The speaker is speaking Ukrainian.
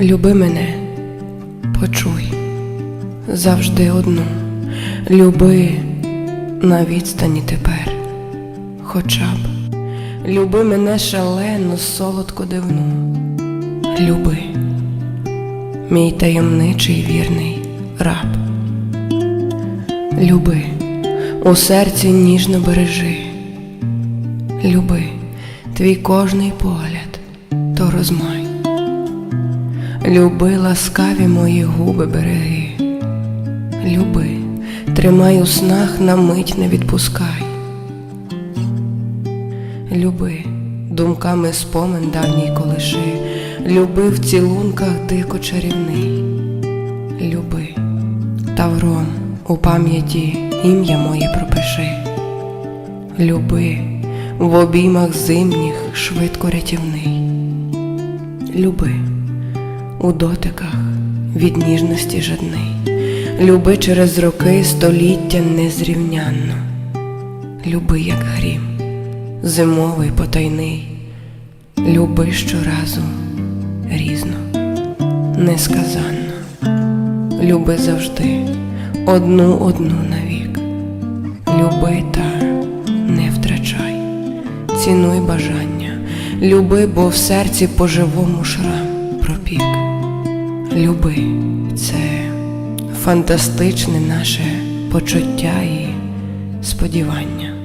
Люби мене, почуй завжди одну, люби на відстані тепер, хоча б люби мене шалену, солодко дивну, люби, мій таємничий вірний раб. Люби, у серці ніжно бережи, люби твій кожний погляд, то розмай. Люби ласкаві мої губи береги, люби, тримай у снах на мить не відпускай. Люби, думками спомин давній колиши, люби в цілунках дико чарівний, люби, тавром у пам'яті ім'я моє пропиши, люби, в обіймах зимніх швидко рятівний, люби у дотиках від ніжності жадний, люби через роки століття незрівнянно, люби, як грім, зимовий потайний, люби щоразу різно, несказанно, люби завжди одну одну навік, люби та не втрачай, цінуй бажання, люби, бо в серці по-живому шрам пропік. Люби, це фантастичне наше почуття і сподівання.